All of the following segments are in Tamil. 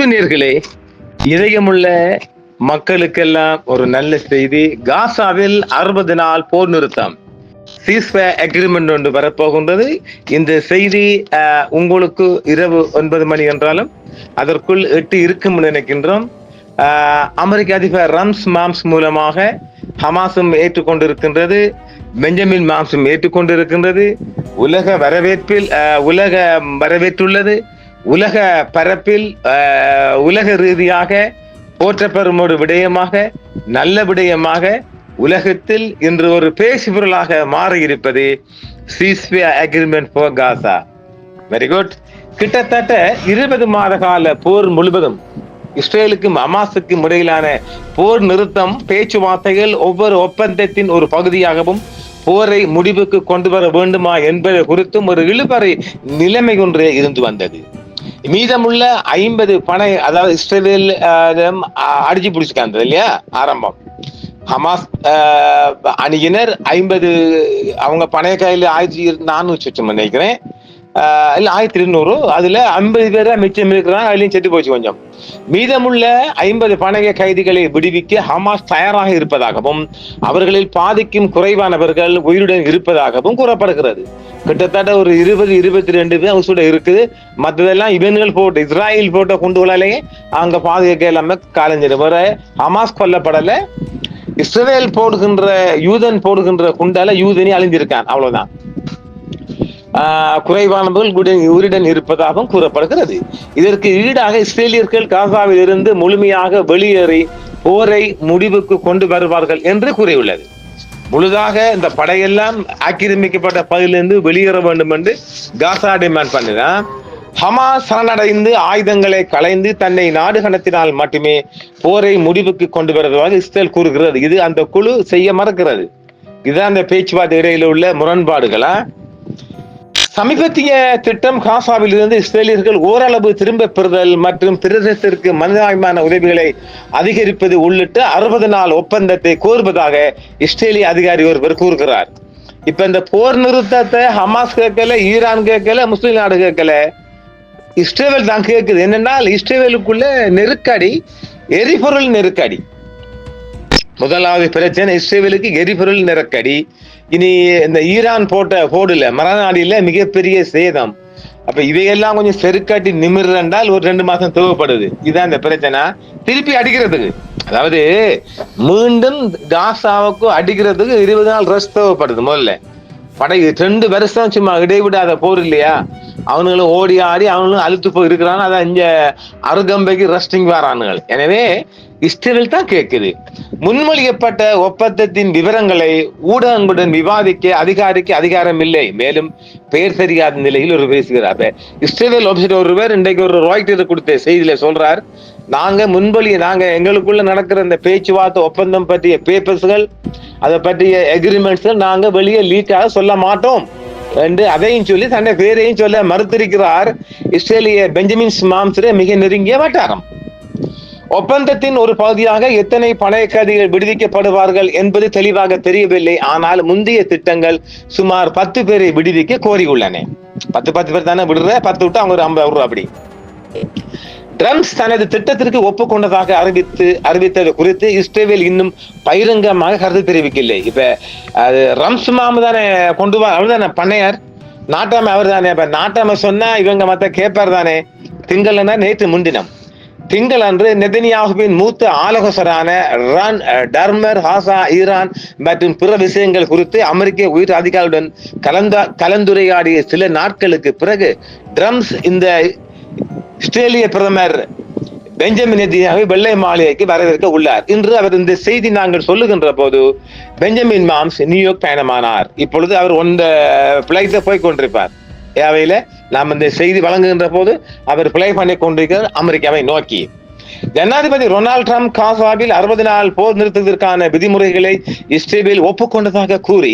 அன்பு நேர்களே இதயமுள்ள மக்களுக்கெல்லாம் ஒரு நல்ல செய்தி. காசாவில் அறுபது நாள் போர் நிறுத்தம். சீஸ்ஃபயர் அக்ரிமெண்ட் ஒன்று வரப்போகின்றது. இந்த செய்தி அஹ், உங்களுக்கு இரவு ஒன்பது மணி என்றாலும் அதற்குள் எட்டு இருக்கும் நினைக்கின்றோம். அமெரிக்க அதிபர் ரம்ஸ் மாம்ஸ் மூலமாக ஹமாஸும் ஏற்றுக்கொண்டிருக்கின்றது. பெஞ்சமின் மாம்ஸும் ஏற்றுக்கொண்டிருக்கின்றது. உலக வரவேற்பில் உலக வரவேற்றுள்ளது. உலக பரப்பில் உலக ரீதியாக போற்றப்பெறும் ஒரு விடயமாக நல்ல விடயமாக உலகத்தில் இன்று ஒரு பேசுபொருளாக மாறி இருப்பது ceasefire agreement for Gaza very good கிட்டத்தட்ட இருபது மாத கால போர் முழுவதும் இஸ்ரேலுக்கும் அமாஸுக்கும் இடையிலான போர் நிறுத்தம் பேச்சுவார்த்தைகள் ஒவ்வொரு ஒப்பந்தத்தின் ஒரு பகுதியாகவும் போரை முடிவுக்கு கொண்டு வர வேண்டுமா என்பது குறித்தும் ஒரு இழுபறை நிலைமை ஒன்றே இருந்து வந்தது. மீதமுள்ள ஐம்பது பனை அதாவது இஸ்ரேல் அடிச்சு பிடிச்சிருக்காங்க இல்லையா? ஆரம்பம். ஹமாஸ் அஹ், அணியினர் ஐம்பது அவங்க பணைய கையில் ஆயிரத்தி நானூற்றி சொச்சம் நினைக்கிறேன் இல்ல ஆயிரத்தி இருநூறு. அதுல ஐம்பது பேர் தான் மிச்சம் இருக்கிறாங்க அதுலயும் செத்து போச்சு கொஞ்சம். மீதமுள்ள ஐம்பது பணைய கைதிகளை விடுவிக்க ஹமாஸ் தயாராக இருப்பதாகவும் அவர்களில் பாதிக்கும் குறைவானவர்கள் உயிருடன் இருப்பதாகவும் கூறப்படுகிறது. கிட்டத்தட்ட ஒரு இருபது இருபத்தி ரெண்டு பேர் அவசூட இருக்குது. மற்றதெல்லாம் இவன்கள் போட்டு இஸ்ராயல் போட்ட குண்டுகளாலேயே அங்க பாதுகாக்க இல்லாம காலஞ்சிரு வர ஹமாஸ் கொல்லப்படல. இஸ்ரேல் போடுகின்ற யூதன் போடுகின்ற குண்டால யூதனி அழிஞ்சிருக்கான். அவ்வளவுதான். குறைவானவர்கள் உயிருடன் இருப்பதாகவும் கூறப்படுகிறது. இதற்கு ஈடாக இஸ்ரேலியர்கள் காசாவில் இருந்து முழுமையாக வெளியேறி போரை முடிவுக்கு கொண்டு வருவார்கள் என்று கூறியுள்ளது. முழுதாக இந்த படையெல்லாம் ஆக்கிரமிக்கப்பட்ட பகுதியிலிருந்து வெளியேற வேண்டும் என்று காசா டிமாண்ட் பண்ணினா ஹமாஸ் சரணடைந்து ஆயுதங்களை களைந்து தன்னை நாடு கடத்தினால் மட்டுமே போரை முடிவுக்கு கொண்டு வருவதாக இஸ்ரேல் கூறுகிறது. இது அந்த குழு செய்ய மறுக்கிறது. இதுதான் அந்த பேச்சுவார்த்தை இடையில உள்ள முரண்பாடுகளா? சமீபத்திய திட்டம் காசாவில் இருந்து இஸ்ரேலியர்கள் ஓரளவு திரும்ப பெறுதல் மற்றும் பிரதேசத்திற்கு மனிதாபிமான உதவிகளை அதிகரிப்பது உள்ளிட்ட அறுபது நாள் ஒப்பந்தத்தை கோருவதாக இஸ்ரேலிய அதிகாரி ஒருவர் கூறுகிறார். இப்ப இந்த போர் நிறுத்தத்தை ஹமாஸ் கேட்கல ஈரான் கேட்கல முஸ்லிம் நாடு கேட்கல. இஸ்ரேல் தான் கேட்குது. என்னென்னால் இஸ்ரேலுக்குள்ள நெருக்கடி எரிபொருள் நெருக்கடி. முதலாவது பிரச்சனை இஸ்ரேலுக்கு எரிபொருள் நெருக்கடி. இனி இந்த ஈரான் போட்ட போடுல மரநாடியில மிகப்பெரிய சேதம். அப்ப இவையெல்லாம் கொஞ்சம் செருக்காட்டி நிமிர்ந்தால் ஒரு ரெண்டு மாசம் தேவைப்படுது. இதுதான் இந்த பிரச்சனை. திருப்பி அடிக்கிறதுக்கு. அதாவது மீண்டும் காசாவுக்கு அடிக்கிறதுக்கு இருபது நாள் ரெஸ்ட் தேவைப்படுது முதல்ல. படை ரெண்டு வருஷம் சும்மா இடைவிடாத போர் இல்லையா? அவனுங்களும் ஓடி ஆடி அவனுங்களும் அழுத்து போய் இருக்கிறான் அதான் இங்க அருகம்பைக்கு ரெஸ்டிங் வரானுங்கள் எனவே இஸ்ரேல் தான் கேட்குது முன்மொழியப்பட்ட ஒப்பந்தத்தின் விவரங்களை ஊடகங்களுடன் விவாதிக்க அதிகாரிக்கு அதிகாரம் இல்லை மேலும் பெயர் தெரியாத நிலையில் ஒரு பேசுகிறார். இஸ்ரேல் ஆபீசர் ஒருவர் இன்றைக்கு ஒரு ராய்டர் கொடுத்த செய்தியில சொல்றார். நாங்க முன்மொழி நாங்க எங்களுக்குள்ள நடக்கிற இந்த பேச்சுவார்த்தை ஒப்பந்தம் பற்றிய பேப்பர்ஸ்கள் அதை பற்றிய எக்ரிமெண்ட்ஸ் நாங்க வெளியே லீக்காக சொல்ல மாட்டோம். என்று அதையும் சொல்லி தன்னை பேரையும் சொல்ல மறுத்திருக்கிறார் இஸ்ரேலிய பெஞ்சமின் மாம்சரே மிக நெருங்கிய வட்டாரம். ஒப்பந்தத்தின் ஒரு பகுதியாக எத்தனை பழைய கைதிகள் விடுவிக்கப்படுவார்கள் என்பது தெளிவாக தெரியவில்லை. ஆனால் முந்தைய திட்டங்கள் சுமார் பத்து பேரை விடுவிக்க கோரியுள்ளன. பத்து பத்து பேர் தானே விடுற பத்து விட்டு அவங்க ஒரு ஐம்பது ரூபா அப்படி. ட்ரம்ஸ் தனது திட்டத்திற்கு ஒப்புக்கொண்டதாக அறிவித்து அறிவித்தது குறித்து இஸ்ரேல் இன்னும் பகிரங்கமாக கருத்து தெரிவிக்கவில்லை. இப்ப அது ரம்ஸ் மாமுதானே கொண்டு வா அவர் தானே பண்ணையார்? நாட்டாம அவர் தானே. இப்ப நாட்டாம சொன்னா இவங்க மத்த கேட்பார் தானே. திங்கள்னா நேற்று முன்தினம். திங்கள் அன்று நெதனியாகுவின் மூத்த ஆலோசகரான ரன் டர்மர் ஹாசா ஈரான் மற்றும் பிற விஷயங்கள் குறித்து அமெரிக்க உயர் அதிகாரியுடன் கலந்த கலந்துரையாடிய சில நாட்களுக்கு பிறகு ட்ரம்ஸ் இந்த இஸ்ரேலிய பிரதமர் பெஞ்சமின் நெதியாவை வெள்ளை மாளிகைக்கு வரவேற்க உள்ளார். இன்று அவர் இந்த செய்தி நாங்கள் சொல்லுகின்ற போது பெஞ்சமின் மாம்ஸ் நியூயார்க் பயணமானார். இப்பொழுது அவர் ஒன்ற பிளைட்ல போய் கொண்டிருப்பார். அவையில நாம் இந்த செய்தி வழங்குகின்ற போது அவர் பிளே பண்ணி கொண்டிருக்கிறார் அமெரிக்காவை நோக்கி. ஜனாதிபதி ரொனால்ட் ட்ரம்ப் காசாவில் அறுபது நாள் போர் நிறுத்தத்திற்கான விதிமுறைகளை இஸ்ரேலில் ஒப்புக்கொண்டதாக கூறி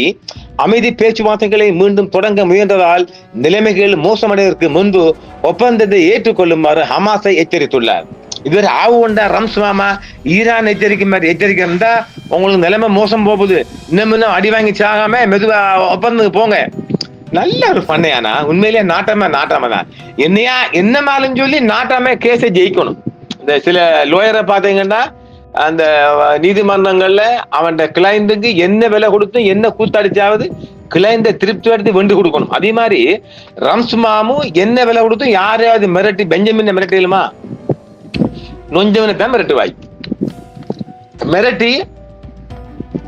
அமைதி பேச்சுவார்த்தைகளை மீண்டும் தொடங்க முயன்றதால் நிலைமைகள் மோசமடைவதற்கு முன்பு ஒப்பந்தத்தை ஏற்றுக்கொள்ளுமாறு ஹமாஸை எச்சரித்துள்ளார். இதுவரை ஆவு கொண்ட ரம்ஸ் மாமா ஈரான் எச்சரிக்கை மாதிரி எச்சரிக்கை இருந்தா உங்களுக்கு நிலைமை மோசம் போகுது. இன்னும் இன்னும் அடி வாங்கி சாகாம மெதுவா ஒப்பந்தத்துக்கு போங்க. நல்ல ஒரு பண்ணையானா உண்மையிலேயே நாட்டமே நாட்டாம தான் என்னையா என்ன மேலும் சொல்லி நாட்டாமே கேஸை ஜெயிக்கணும். இந்த சில லோயரை பார்த்தீங்கன்னா அந்த நீதிமன்றங்கள்ல அவன் கிளைண்டுக்கு என்ன விலை கொடுத்தும் என்ன கூத்தடிச்சாவது கிளைண்ட திருப்தி எடுத்து வெண்டு கொடுக்கணும். அதே மாதிரி ரம்ஸ் மாமும் என்ன விலை கொடுத்தும் யாரையாவது மிரட்டி பெஞ்சமின் மிரட்டிலுமா நொஞ்சவனை தான் மிரட்டுவாய். மிரட்டி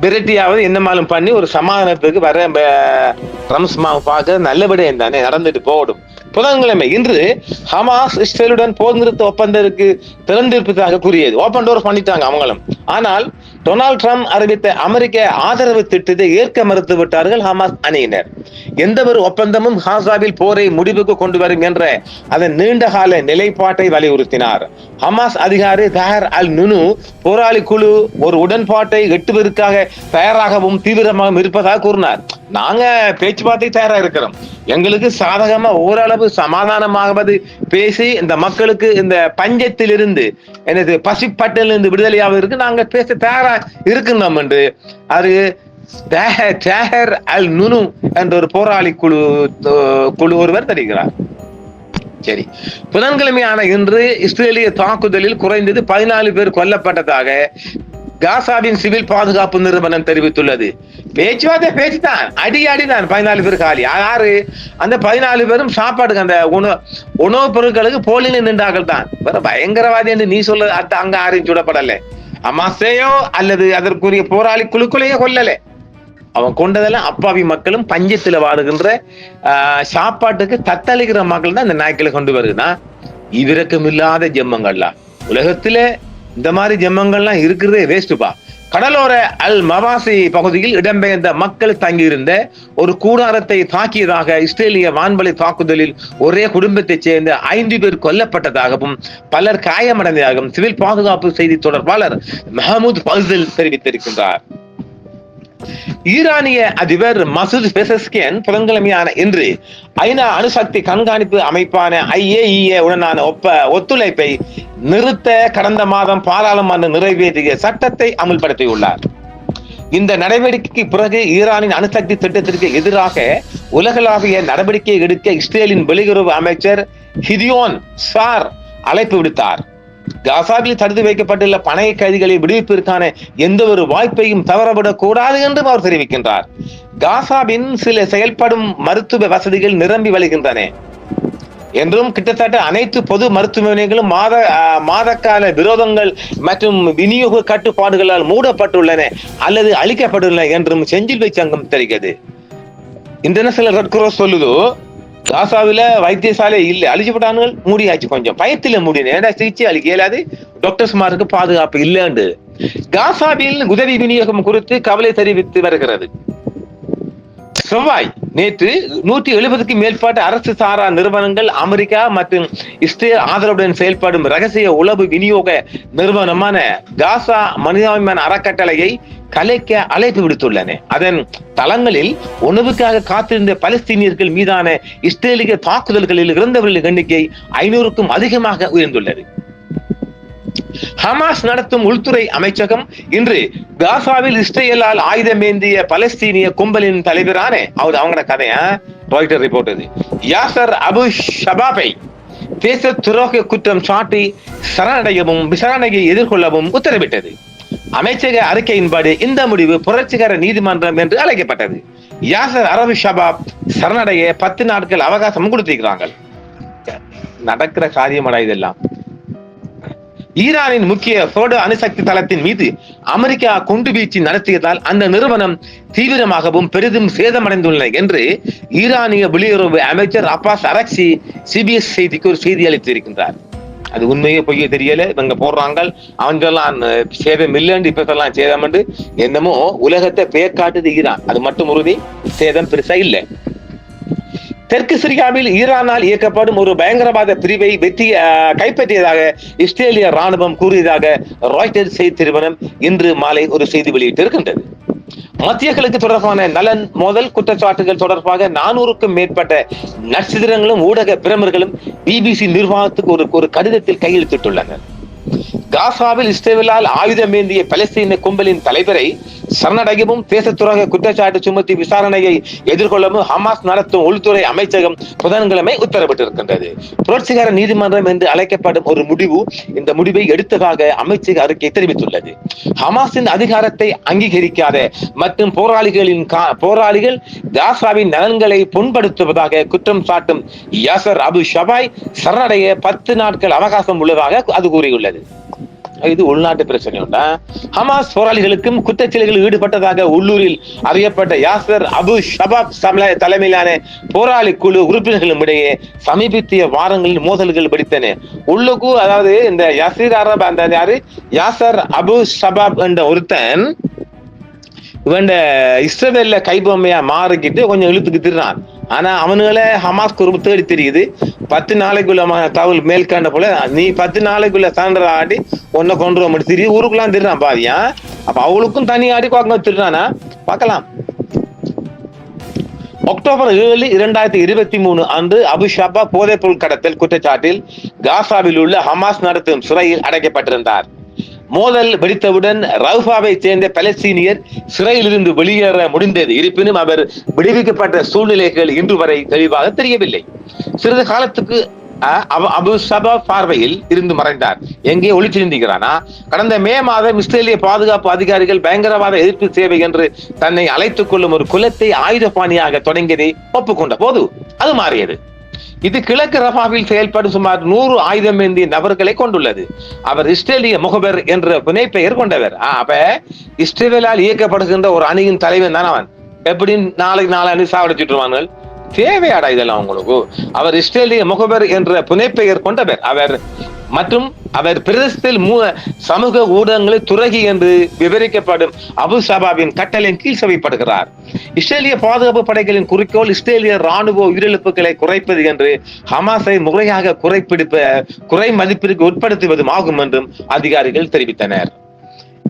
விரட்டியாவது என்னமாலும் பண்ணி ஒரு சமாதானத்துக்கு வர ரம்ஸ் பார்க்க நல்லபடியாக தானே நடந்துட்டு போடும் புதன்கிழமை இன்று ஹமாஸ் இஸ்ரேலுடன் போர் நிறுத்த ஒப்பந்தருக்கு திறந்திருப்பதாக கூறியது. ஓப்பன் டோர் பண்ணிட்டாங்க அவங்களும். ஆனால் டொனால்ட் ட்ரம்ப் அறிவித்த அமெரிக்க ஆதரவு திட்டத்தை ஏற்க மறுத்து விட்டார்கள் ஹமாஸ் அணியினர். எந்த ஒரு ஒப்பந்தமும் ஹாசாவில் போரை முடிவுக்கு கொண்டு வரும் என்ற அதன் நீண்டகால நிலைப்பாட்டை வலியுறுத்தினார். ஹமாஸ் அதிகாரி தஹர் அல் நுனு போராளி குழு ஒரு உடன்பாட்டை எட்டுவதற்காக தயாராகவும் தீவிரமாகவும் இருப்பதாக கூறினார். நாங்க பேச்சுவார்த்தை தயாரா இருக்கிறோம். எங்களுக்கு சாதகமா ஓரளவு சமாதானமாகவது பேசி இந்த மக்களுக்கு இந்த பஞ்சத்திலிருந்து எனது பசிப்பட்டிலிருந்து விடுதலையாவதற்கு நாங்க பேச தயாரா இருக்கின்றோம் என்று அது தேஹர் அல் நுனு என்ற ஒரு போராளி குழு குழு ஒருவர் தெரிகிறார். சரி. புதன்கிழமையான இன்று இஸ்ரேலிய தாக்குதலில் குறைந்தது பதினாலு பேர் கொல்லப்பட்டதாக காசாவின் சிவில் பாதுகாப்பு நிறுவனம் தெரிவித்துள்ளது. பேச்சுவார்த்தை பேச்சுதான். அடி அடிதான். பதினாலு பேர் காலி. யாரு அந்த பதினாலு பேரும் சாப்பாடுக்கு அந்த உணவு உணவுப் பொருட்களுக்கு போலின நின்றார்கள் தான் வேற பயங்கரவாதி என்று நீ சொல்ல அத்த அங்க யாரையும் சுடப்படல. அமாசையோ அல்லது அதற்குரிய போராளி குழுக்களையோ கொல்லல. அவன் கொண்டதெல்லாம் அப்பாவி மக்களும் பஞ்சத்துல வாடுகின்ற சாப்பாட்டுக்கு தத்தளிக்கிற மக்கள் தான் இந்த நாய்க்களை கொண்டு வருதுன்னா இவ்விரக்கம் இல்லாத ஜெம்மங்கள்லாம். உலகத்திலே இந்த மாதிரி ஜெம்மங்கள்லாம் இருக்கிறதே வேஸ்ட்டுப்பா கடலோர அல் மவாசி பகுதியில் இடம்பெயர்ந்த மக்கள் தங்கியிருந்த ஒரு கூடாரத்தை தாக்கியதாக இஸ்ரேலிய வான்வழி தாக்குதலில் ஒரே குடும்பத்தைச் சேர்ந்த ஐந்து பேர் கொல்லப்பட்டதாகவும் பலர் காயமடைந்ததாகவும் சிவில் பாதுகாப்பு செய்தி தொடர்பாளர் மஹமூத் பல்சல் தெரிவித்திருக்கின்றார். ஈரானிய அதிபர் மசூத் பெசஸ்கியன் புதன்கிழமையான இன்று ஐநா அணுசக்தி கண்காணிப்பு அமைப்பான ஐஏஇஏ உடனான ஒப்ப ஒத்துழைப்பை நிறுத்த கடந்த மாதம் பாராளுமன்றம் நிறைவேற்றிய சட்டத்தை அமுல்படுத்தியுள்ளார். இந்த நடவடிக்கைக்கு பிறகு ஈரானின் அணுசக்தி திட்டத்திற்கு எதிராக உலகளாவிய நடவடிக்கை எடுக்க இஸ்ரேலின் வெளியுறவு அமைச்சர் ஹிதியோன் சார் அழைப்பு விடுத்தார். காசாவில் தடுத்து வைக்கப்பட்டுள்ள பணைய கைதிகளை விடுவிப்பிற்கான எந்த ஒரு வாய்ப்பையும் தவறவிடக் கூடாது என்றும் அவர் தெரிவிக்கின்றார். காசாவின் சில செயல்படும் மருத்துவ வசதிகள் நிரம்பி வழிகின்றன என்றும் கிட்டத்தட்ட அனைத்து பொது மருத்துவமனைகளும் மாத மாதக்கால விரோதங்கள் மற்றும் விநியோக கட்டுப்பாடுகளால் மூடப்பட்டுள்ளன அல்லது அழிக்கப்பட்டுள்ளன என்றும் செஞ்சிலுவை சங்கம் தெரிகிறது. இன்டர்நேஷனல் ரெட் கிராஸ் சொல்லுதோ? காசாவில வைத்தியசாலை இல்லை. அழிச்சுப்பட்டானுகள் மூடியாச்சு கொஞ்சம். பயத்துல மூடினேன். ஏன்னா சிகிச்சை அளிக்க இயலாது? டாக்டர்ஸ்மாருக்கு பாதுகாப்பு இல்லைண்டு. காசாவில் உதவி விநியோகம் குறித்து கவலை தெரிவித்து வருகிறது. செவ்வாய் நேற்று நூற்றி எழுபதுக்கு மேற்பட்ட அரசு சாரா நிறுவனங்கள் அமெரிக்கா மற்றும் இஸ்ரேல் ஆதரவுடன் செயல்படும் ரகசிய உளவு விநியோக நிறுவனமான காசா மனிதாபிமான அறக்கட்டளையை கலைக்க அழைப்பு விடுத்துள்ளன. அதன் தளங்களில் உணவுக்காக காத்திருந்த பலஸ்தீனியர்கள் மீதான இஸ்ரேலிய தாக்குதல்களில் இறந்தவர்களின் எண்ணிக்கை ஐநூறுக்கும் அதிகமாக உயர்ந்துள்ளது. ஹமாஸ் நடத்தும் உள்துறை அமைச்சகம் இன்று காசாவில் இஸ்ரேலால் ஆயுதமேந்திய பலஸ்தீனிய கும்பலின் தலைவரான அவர் அவங்களோட கதையா? ராய்டர் ரிப்போர்ட் இது. யாசர் அபு ஷபாபை தேச துரோக குற்றம் சாட்டி சரணடையவும் விசாரணையை எதிர்கொள்ளவும் உத்தரவிட்டது. அமைச்சக அறிக்கையின்படி இந்த முடிவு புரட்சிகர நீதிமன்றம் என்று அழைக்கப்பட்டது. யாசர் அரபு ஷபாப் சரணடைய பத்து நாட்கள் அவகாசம் கொடுத்திருக்கிறாங்க. நடக்கிற காரியமடா இதெல்லாம். ஈரானின் முக்கிய சோட அணுசக்தி தளத்தின் மீது அமெரிக்கா குண்டு வீச்சு நடத்தியதால் அந்த நிறுவனம் தீவிரமாகவும் பெரிதும் சேதமடைந்துள்ளன என்று ஈரானிய வெளியுறவு அமைச்சர் அப்பாஸ் அரக்சி சிபிஎஸ் செய்திக்கு ஒரு செய்தி அளித்திருக்கின்றார். அது உண்மையே பொய்ய தெரியல. இவங்க போடுறாங்க. அவன் சேதம் இல்லைன்னு இப்ப சொல்லலாம் சேதம் என்னமோ உலகத்தை பேக்காட்டுது ஈரான். அது மட்டும் உறுதி. சேதம் பெருசா இல்லை. தெற்கு சிரியாவில் ஈரானால் இயக்கப்படும் ஒரு பயங்கரவாத பிரிவை வெற்றி கைப்பற்றியதாக இஸ்ரேலிய ராணுவம் கூறியதாக ராய்டர் செய்தி நிறுவனம் இன்று மாலை ஒரு செய்தி வெளியிட்டிருக்கின்றது. மத்தியர்களுக்கு தொடர்பான நலன் மோதல் குற்றச்சாட்டுகள் தொடர்பாக நானூறுக்கும் மேற்பட்ட நட்சத்திரங்களும் ஊடக பிரமர்களும் பிபிசி நிர்வாகத்துக்கு ஒரு ஒரு கடிதத்தில் கையெழுத்திட்டுள்ளனர். காசாவில் இஸ்ரேலால் ஆயுதமேந்திய பலஸ்தீன கும்பலின் தலைவரை சரணடையவும் தேசத்துறக குற்றச்சாட்டு சுமத்தி விசாரணையை எதிர்கொள்ளவும் ஹமாஸ் நடத்தும் உள்துறை அமைச்சகம் புதன்கிழமை உத்தரவிட்டிருக்கின்றது. புரட்சிகர நீதிமன்றம் என்று அழைக்கப்படும் ஒரு முடிவு இந்த முடிவை எடுத்ததாக அமைச்சக அறிக்கை தெரிவித்துள்ளது. ஹமாஸின் அதிகாரத்தை அங்கீகரிக்காத மற்றும் போராளிகளின் கா- போராளிகள் காசாவின் நலன்களை புண்படுத்துவதாக குற்றம் சாட்டும் யாசர் அபு ஷபாய் சரணடைய பத்து நாட்கள் அவகாசம் உள்ளதாக அது கூறியுள்ளது. இது உள்நாட்டு பிரச்சனை உண்டா? ஹமாஸ் போராளிகளுக்கும் குற்றச்செயல்களில் ஈடுபட்டதாக உள்ளூரில் அறியப்பட்ட யாசர் அபு ஷபாப் தலைமையிலான போராளி குழு உறுப்பினர்களும் இடையே சமீபத்திய வாரங்களில் மோதல்கள் வெடித்தன. உள்ளுக்கு அதாவது இந்த யசீர் அரப் அந்த யாரு? யாசர் அபு ஷபாப் என்ற ஒருத்தன் இவன் இஸ்ரவேல்ல கைபொம்மையா மாறிக்கிட்டு கொஞ்சம் இழுத்துக்கு திருறான் ஆனா அவனுங்களே ஹமாஸ் குரூப் தேடி தெரியுது. பத்து நாளைக்குள்ள ம- தகவல் மேல்காண்ட போல நீ பத்து நாளைக்குள்ள சான்ற ஆடி ஒன்ன கொண்டு வர முடியும் தெரியுது ஊருக்குலாம் திருடான் பாதியா அப்ப அவளுக்கும் தனி ஆடி குவாக்கம் திரிறானா? பார்க்கலாம். அக்டோபர் ஏழு இரண்டாயிரத்தி இருபத்தி மூணு அன்று அபுஷாபா போதைப்பொருள் கடத்தல் குற்றச்சாட்டில் காசாவில் உள்ள ஹமாஸ் நடத்தும் சிறையில் அடைக்கப்பட்டிருந்தார். மோதல் வெடித்தவுடன் ரவுஃபாவை சேர்ந்த பலஸ்தீனியர் சிறையிலிருந்து வெளியேற முடிந்தது. இருப்பினும் அவர் விடுவிக்கப்பட்ட சூழ்நிலைகள் இன்று வரை தெளிவாக தெரியவில்லை. சிறிது காலத்துக்கு அஹ், அபு சபா பார்வையில் இருந்து மறைந்தார். எங்கே ஒளிச்சிருந்திருக்கிறானா கடந்த மே மாதம் இஸ்ரேலிய பாதுகாப்பு அதிகாரிகள் பயங்கரவாத எதிர்ப்பு சேவை என்று தன்னை அழைத்துக் கொள்ளும் ஒரு குலத்தை ஆயுதபாணியாக தொடங்கியதை ஒப்புக்கொண்ட போது அது மாறியது. இது கிழக்கு ரஃபாவில் செயல்படும் சுமார் நூறு ஆயுதம் ஏந்திய நபர்களை கொண்டுள்ளது. அவர் இஸ்ரேலிய முகவர் என்ற புனைப்பெயர் கொண்டவர். அப்ப இஸ்ரேலால் இயக்கப்படுகின்ற ஒரு அணியின் தலைவன் தான் அவன். எப்படி நாளைக்கு நாளை அணி சாவடிச்சுட்டுருவார்கள் தேவையாடா இதெல்லாம் உங்களுக்கு? அவர் இஸ்ரேலிய முகவர் என்ற புனைப்பெயர் கொண்டவர். அவர் மற்றும் அவர் பிரதேசத்தில் சமூக ஊடகங்களில் துறகி என்று விவரிக்கப்படும் அபு சபாவின் கட்டளையின் கீழ் சபைப்படுகிறார் இஸ்ரேலிய பாதுகாப்பு படைகளின் குறிக்கோள் இஸ்ரேலிய ராணுவ உயிரிழப்புகளை குறைப்பது என்று ஹமாஸை முறையாக குறைப்பிடிப்ப குறை மதிப்பிற்கு உட்படுத்துவதும் ஆகும் என்றும் அதிகாரிகள் தெரிவித்தனர்.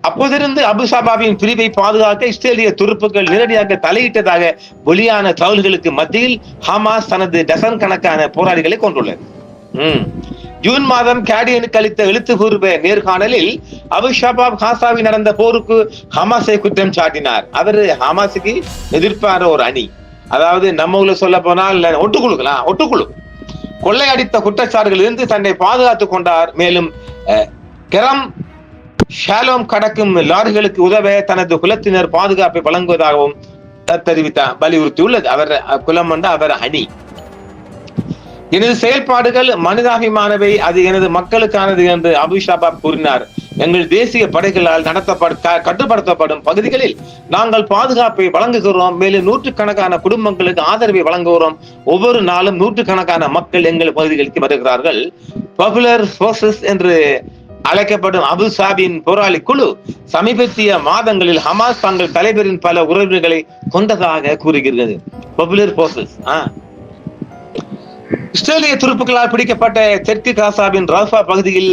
அப்போதிருந்து அபுசாபாவின் பிரிவை பாதுகாக்க இஸ்ரேலிய துருப்புகள் நேரடியாக தலையிட்டதாக வெளியான தகவல்களுக்கு மத்தியில் ஹமாஸ் தனது டசன் கணக்கான போராளிகளை கொண்டுள்ளது. ஜூன் மாதம் கேடியனுக்கு அளித்த எழுத்துப்பூர்வ நேர்காணலில் அபு ஷபாப் நடந்த போருக்கு ஹமாஸை குற்றம் சாட்டினார். அவர் ஹமாஸுக்கு எதிர்ப்பான ஒரு அணி. அதாவது நம்ம ஊர்ல சொல்ல போனால் ஒட்டுக்குழுக்கலாம் ஒட்டுக்குழு. கொள்ளையடித்த குற்றச்சாட்டுகளிலிருந்து தன்னை பாதுகாத்துக் கொண்டார். மேலும் அஹ், கெரம் ஷாலோம் கடக்கும் லாரிகளுக்கு உதவ தனது குலத்தினர் பாதுகாப்பை வழங்குவதாகவும் தெரிவித்தார் வலியுறுத்தியுள்ளது. அவர் குலம் என்ற அவர் அணி. எனது செயல்பாடுகள் மனிதாபிமானவை. அது எனது மக்களுக்கானது என்று அபு ஷபாப் கூறினார். எங்கள் தேசிய படைகளால் நடத்தப்பட கட்டுப்படுத்தப்படும் பகுதிகளில் நாங்கள் பாதுகாப்பை வழங்குகிறோம். மேலும் நூற்றுக்கணக்கான குடும்பங்களுக்கு ஆதரவை வழங்குகிறோம். ஒவ்வொரு நாளும் நூற்றுக்கணக்கான மக்கள் எங்கள் பகுதிகளுக்கு வருகிறார்கள். பாப்புலர் ஃபோர்ஸஸ் என்று அழைக்கப்படும் அபு சாபியின் போராளி குழு சமீபத்திய மாதங்களில் ஹமாஸ் தங்கள் தலைவரின் பல உறவினர்களை கொண்டதாக கூறுகிறது. பாப்புலர் போர்சஸ் இஸ்ரேலிய துருப்புகளால் பிடிக்கப்பட்ட தெற்கு காசாவின் ரஃபா பகுதியில்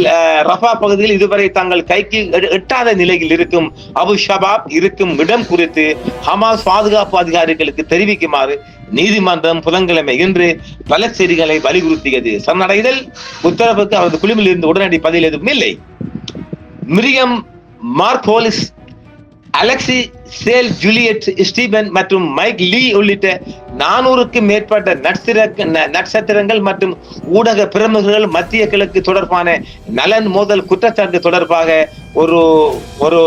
ரஃபா பகுதியில் இதுவரை தங்கள் கைக்கு எட்டாத நிலையில் இருக்கும் அபு ஷபாப் இருக்கும் இடம் குறித்து ஹமாஸ் பாதுகாப்பு அதிகாரிகளுக்கு தெரிவிக்குமாறு நீதிமன்றம் புதன்கிழமை இன்று பல செய்திகளை வலியுறுத்தியது. சரணடைதல் உத்தரவுக்கு அவரது குழுவில் இருந்து உடனடி பதில் எதுவும் இல்லை. Miriam Margolyes Alexei Sayle Juliet Stephen மற்றும் மைக் லீ உள்ளிட்ட நானூறுக்கும் மேற்பட்ட நட்சத்திர ந- நட்சத்திரங்கள் மற்றும் ஊடக பிரமுகர்கள் மத்திய கிழக்கு தொடர்பான நலன் மோதல் குற்றச்சாட்டு தொடர்பாக ஒரு ஒரு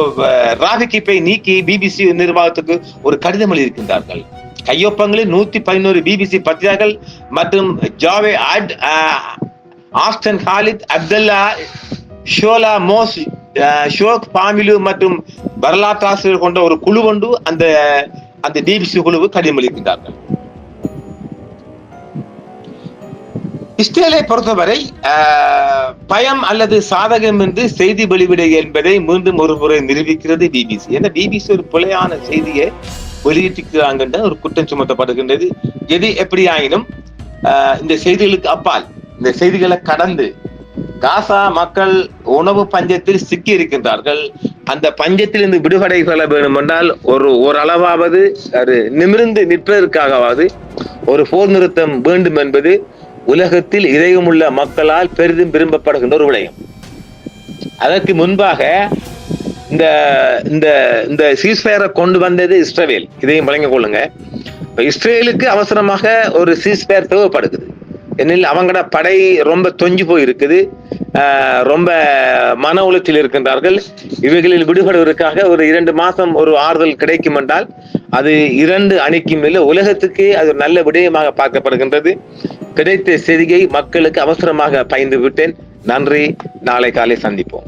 ராவிக்கிப்பை நீக்கி பிபிசி நிர்வாகத்துக்கு ஒரு கடிதம் எழுதியிருக்கின்றார்கள். கையொப்பங்களில் நூத்தி பதினோரு பிபிசி பத்திரிகைகள் மற்றும் ஜாவே அட் Aston Khalid Abdullah Shola Mos Shogbamimu மற்றும் வரலாற்றாசிரியர் கொண்ட ஒரு குழு ஒன்று அந்த அந்த டிபிசி குழுவு கடிதம் அளிக்கின்றார்கள் இஸ்ரேலை பொறுத்தவரை பயம் அல்லது சாதகம் என்று செய்தி வெளிவிடு என்பதை மீண்டும் ஒரு முறை நிரூபிக்கிறது பிபிசி ஏன்னா பிபிசி ஒரு பிழையான செய்தியை வெளியிட்டிருக்கிறாங்க ஒரு குற்றம் சுமத்தப்படுகின்றது. எது எப்படி ஆயினும் இந்த செய்திகளுக்கு அப்பால் இந்த செய்திகளை கடந்து காசா மக்கள் உணவு பஞ்சத்தில் சிக்கி இருக்கின்றார்கள். அந்த பஞ்சத்திலிருந்து விடுபடை பெற வேண்டும் என்றால் ஒரு ஓரளவாவது அது நிமிர்ந்து நிற்பதற்காகவாவது ஒரு போர் நிறுத்தம் வேண்டும் என்பது உலகத்தில் இதயமுள்ள மக்களால் பெரிதும் விரும்பப்படுகின்ற ஒரு விடயம். அதற்கு முன்பாக இந்த இந்த இந்த சீஸ்ஃபயரை கொண்டு வந்தது இஸ்ரேல் இதையும் வழங்கிக் கொள்ளுங்க. இஸ்ரேலுக்கு அவசரமாக ஒரு சீஸ்ஃபயர் தேவைப்படுகிறது. ஏனெனில் அவங்களோட படை ரொம்ப தொஞ்சு போயிருக்குது. ரொம்ப மன உளத்தில் இருக்கின்றார்கள். இவைகளில் விடுபடுவதற்காக ஒரு இரண்டு மாதம் ஒரு ஆறுதல் கிடைக்கும் என்றால் அது இரண்டு அணிக்கும் இல்லை உலகத்துக்கு அது ஒரு நல்ல விடயமாக பார்க்கப்படுகின்றது. கிடைத்த செய்தியை மக்களுக்கு அவசரமாக பயந்து விட்டேன். நன்றி. நாளை காலை சந்திப்போம்.